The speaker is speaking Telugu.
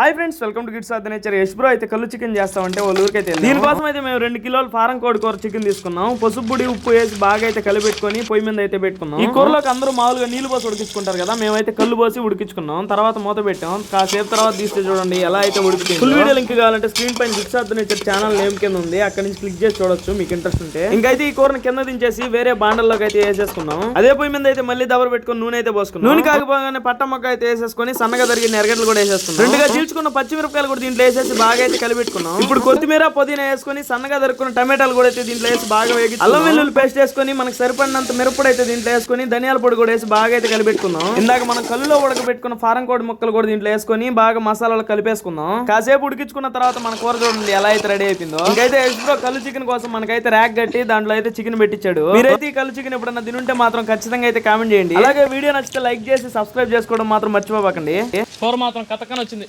Hi friends welcome to gifts of nature. Yash bro అయితే కళ్ళు చికెన్ చేస్తామంటే వాళ్ళ ఊరికైతే. దీనికోసం అయితే మేము రెండు కిలోలు ఫారం కోడి కూర చికెన్ తీసుకున్నాం. పసుపు పొడి ఉప్పు వేసి బాగా అయితే కలిపెట్టుకొని పొయ్యి మీద అయితే పెట్టుకున్నాం. ఈ కూరలోకి అందరూ మామూలుగా నీళ్ళు పోసి ఉడికించుకుంటారు కదా మేమైతే కళ్ళు పోసి ఉడికించుకున్నాం. తర్వాత మూత పెట్టాం. కాసేపు తర్వాత తీస్తే చూడండి ఎలా అయితే ఉడికింది. ఫుల్ వీడియో లింక్ కావాలంటే స్క్రీన్ పైన gifts of nature channel name కింద ఉంది. అక్కడ నుంచి క్లిక్ చేసి చూడొచ్చు మీకు ఇంట్రెస్ట్ ఉంటే. ఇంకైతే ఈ కూరని కింద దించేసి వేరే బాండల్లోకి అయితే వేసేసుకున్నాం. అదే పొయ్యి మీద అయితే మళ్ళీ దబర పెట్టుకొని నూనె అయితే పోసుకున్నాం. నూనె కాకపోగానే పట్ట మొక్క అయితే వేసేసుకొని సన్నగా తరిగిన ఎరగడ్లు కూడా వేసేసుకున్నాం. రెండుగా చీల్చుకున్న పచ్చిమిరపకాయలు కూడా దీంట్లో వేసేసి బాగా అయితే కలిపెట్టుకున్నాం. ఇప్పుడు కొత్తిమీర పుదీనా వేసుకొని సన్నగా దొరుకున్న టమాటాలు కూడా అయితే దీంట్లో వేసి బాగా వేగి అల్లం వెల్లుల్లి పేస్ట్ వేసుకొని మనకు సరిపడినంత మిరపొడి అయితే దీంట్లో వేసుకొని ధనియాల పొడి కూడా వేసి బాగా అయితే కలిపెట్టుకుందాం ఇందాక మనం కల్లులో ఉడకబెట్టుకున్న ఫారం కోడి ముక్కలు కూడా దీంట్లో వేసుకొని బాగా మసాలాలు కలిపేసుకుందాం కాసేపు ఉడికించుకున్న తర్వాత మన కూర చూడండి ఎలా అయితే రెడీ అయిపోయిందో. ఇంకైతే ఎక్స్ట్రా కల్లు చికెన్ కోసం మనకైతే ర్యాక్ కట్టి దాంట్లో అయితే చికెన్ పెట్టించాడు మీరైతే ఈ కల్లు చికెన్ ఎప్పుడన్నా తినుంటే మాత్రం ఖచ్చితంగా అయితే కామెంట్ చేయండి. అలాగే వీడియో నచ్చితే లైక్ చేసి సబ్స్క్రైబ్ చేసుకోవడం మాత్రం మర్చిపోకండి కూర మాత్రం కథకని వచ్చింది.